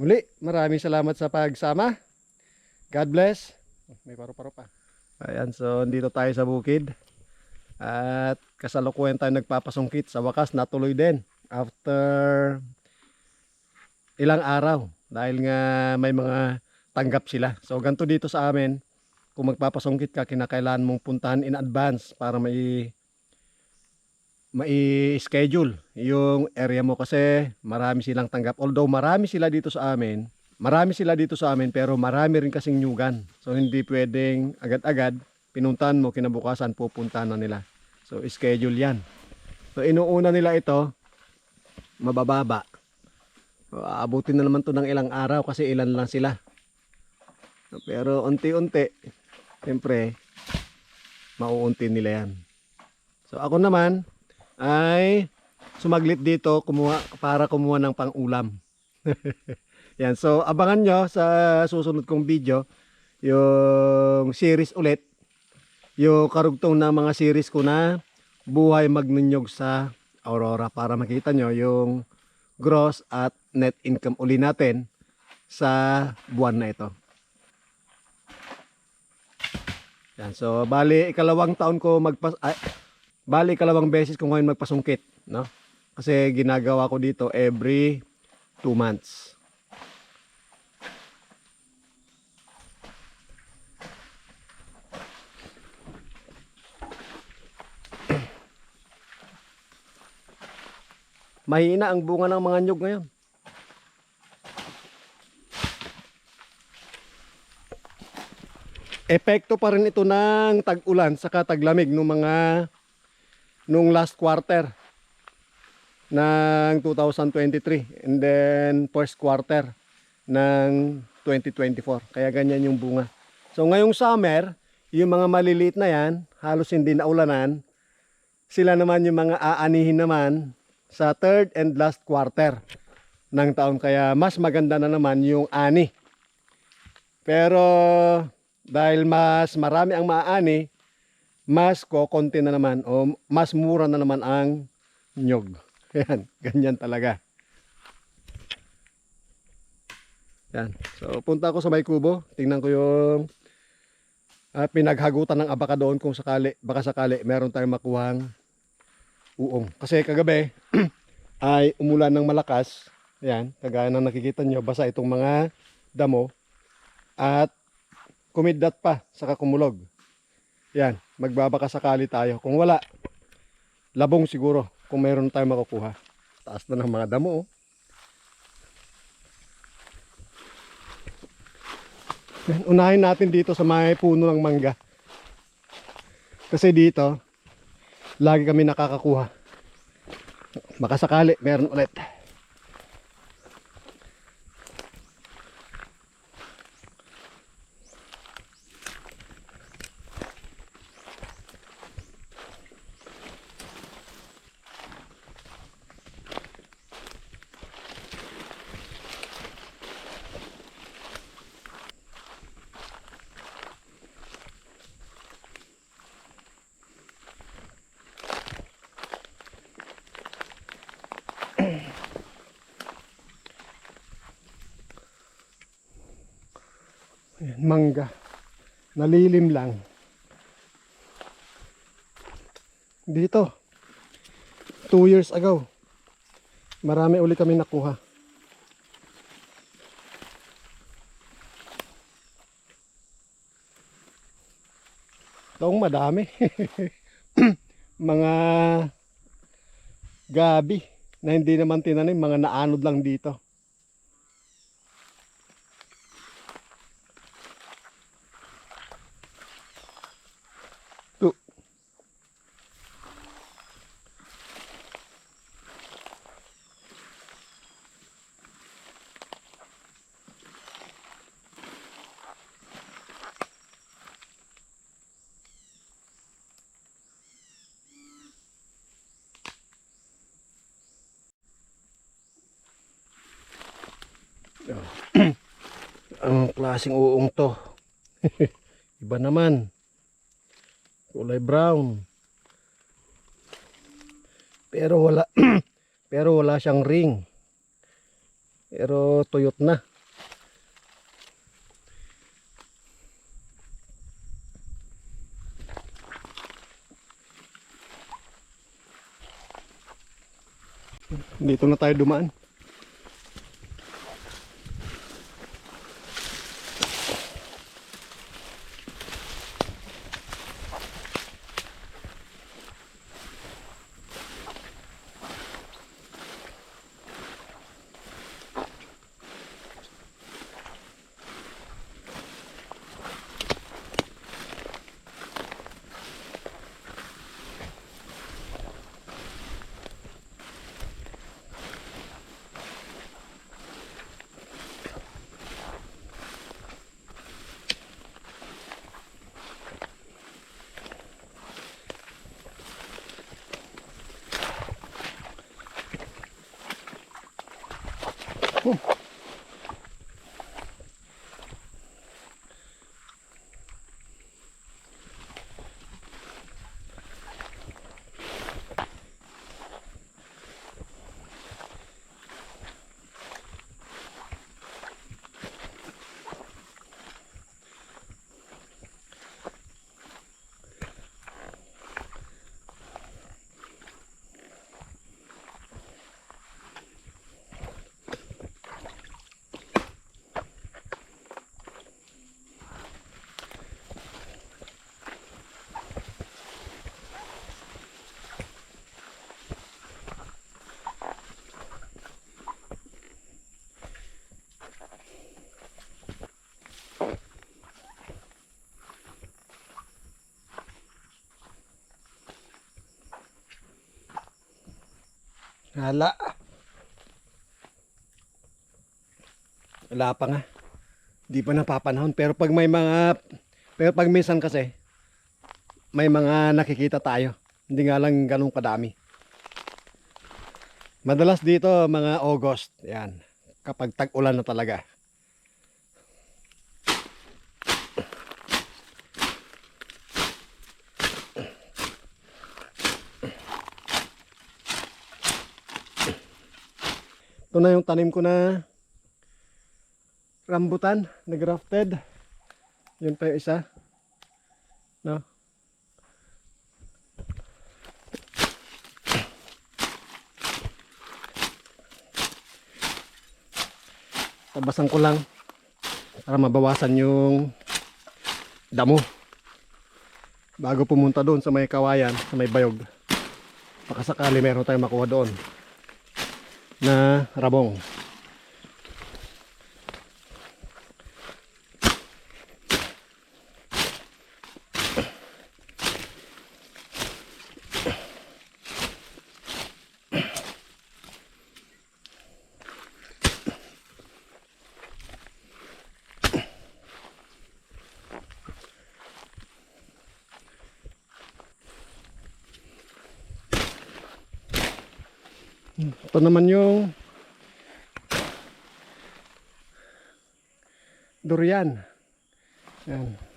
Muli, maraming salamat sa pagsama. God bless. Oh, May paro-paro pa. Ayan, so dito tayo sa bukid. At kasalukuyan tayo nagpapasungkit. Sa wakas, natuloy din. After ilang araw. Dahil nga may mga tanggap sila. So ganito dito sa amin. Kung magpapasungkit ka, kinakailangan mong puntahan in advance para may mai-schedule yung area mo kasi marami silang tanggap. Although marami sila dito sa amin, marami sila dito sa amin pero marami rin kasing nyugan. So hindi pwedeng agad-agad pinuntahan mo kinabukasan pupuntahan na nila. So schedule 'yan. So inuuna nila ito mabababa. Aabutin na naman to ng ilang araw kasi ilan lang sila. Pero unti-unti, siyempre, mauunti nila yan. So ako naman, ay sumaglit dito kumuha, para kumuha ng pang-ulam. Yan, so abangan nyo sa susunod kong video yung series ulit. Yung karugtong na mga series ko na buhay magnunyog sa Aurora para makita nyo yung gross at net income uli natin sa buwan na ito. Yan, so bali ikalawang taon ko magpas ay, bali ikalawang beses ko ngayon magpasungkit, no? Kasi ginagawa ko dito every 2 months. Mahina ang bunga ng mga nyug ngayon. Epekto pa rin ito ng tag-ulan sa taglamig ng mga nung last quarter ng 2023 and then first quarter ng 2024. Kaya ganyan yung bunga. So ngayong summer, yung mga maliliit na yan, halos hindi na ulanan. Sila naman yung mga aanihin naman sa third and last quarter ng taon. Kaya mas maganda na naman yung ani. Pero dahil mas marami ang maaani, mas kokonti na naman o mas mura na naman ang nyog. Yan, ganyan talaga. Yan. So punta ako sa may kubo, tingnan ko yung ah, pinaghagutan ng abaka doon kung sakali, baka sakali meron tayong makuhang uong. Kasi kagabi ay umulan ng malakas. Yan, kagaya ng nakikita nyo, basa itong mga damo at kumidlat pa sa kakumulog. Yan, magbabaka sakali tayo. Kung wala, labong siguro kung meron tayong makukuha. Taas na ng mga damo. oh. Yan, unahin natin dito sa may puno ng mangga. Kasi dito, lagi kami nakakakuha. Makasakali, meron ulit. Mangga. Nalilim lang. Dito. Two years ago. Marami uli kami nakuha. Taong madami. mga gabi na hindi naman tinanim, mga naanod lang dito. Ang klaseng uong to. Iba naman. Kulay brown. Pero wala pero wala siyang ring. Pero tuyot na. Dito na tayo dumaan. Hala. Wala pa nga. Di pa napapanahon. Pero pag may mga... Pero pag minsan kasi, may mga nakikita tayo. Hindi nga lang ganun kadami. Madalas dito mga August. Yan. Kapag tag-ulan na talaga. Ito na yung tanim ko na rambutan na grafted. Yun pa yung isa. No? Tabasan ko lang para mabawasan yung damo. Bago pumunta doon sa may kawayan, sa may bayog. Baka sakali meron tayong makuha doon na rabong. Ito naman yung durian. Yan.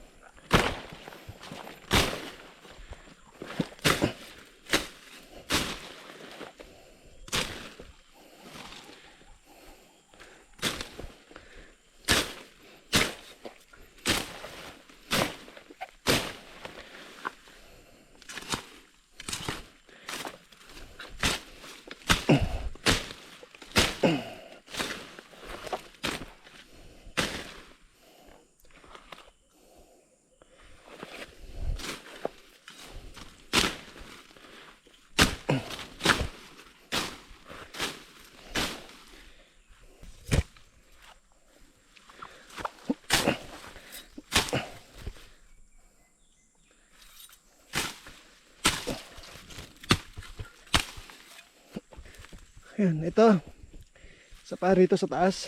Yan, ito. Sa pa rito sa taas.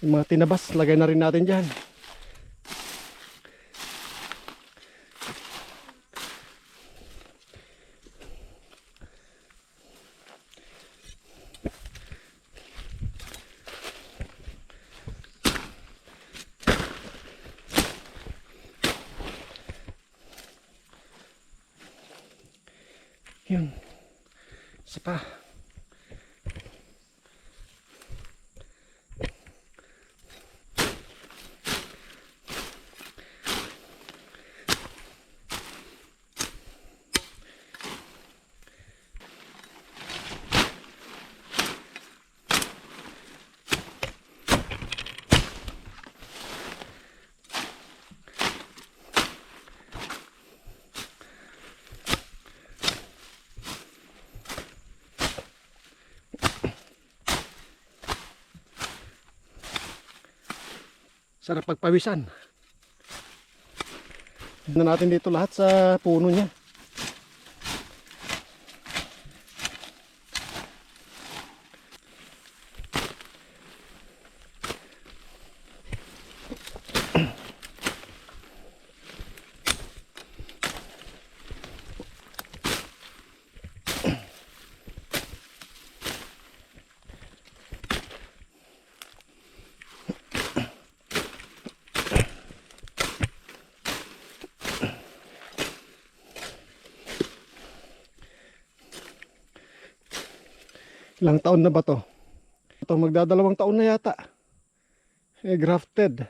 Yung mga tinabas, lagay na rin natin dyan. Yun. Sarap pagpawisan. Tignan natin dito lahat sa puno niya. Ilang taon na ba to? Ito magdadalawang taon na yata. Eh, grafted.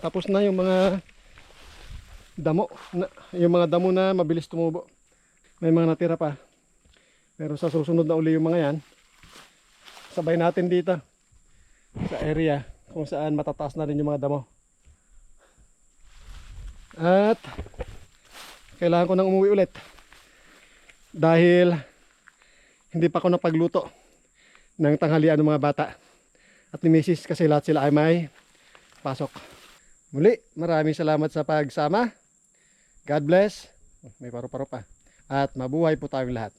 Tapos na yung mga damo, na, yung mga damo na mabilis tumubo. May mga natira pa. Pero sa susunod na uli yung mga yan, sabay natin dito sa area kung saan matataas na rin yung mga damo. At kailangan ko nang umuwi ulit dahil hindi pa ako napagluto ng tanghalian ng mga bata at ni Mrs. kasi lahat sila ay may pasok. Muli, maraming salamat sa pagsama. God bless. May paro-paro pa. At mabuhay po tayong lahat.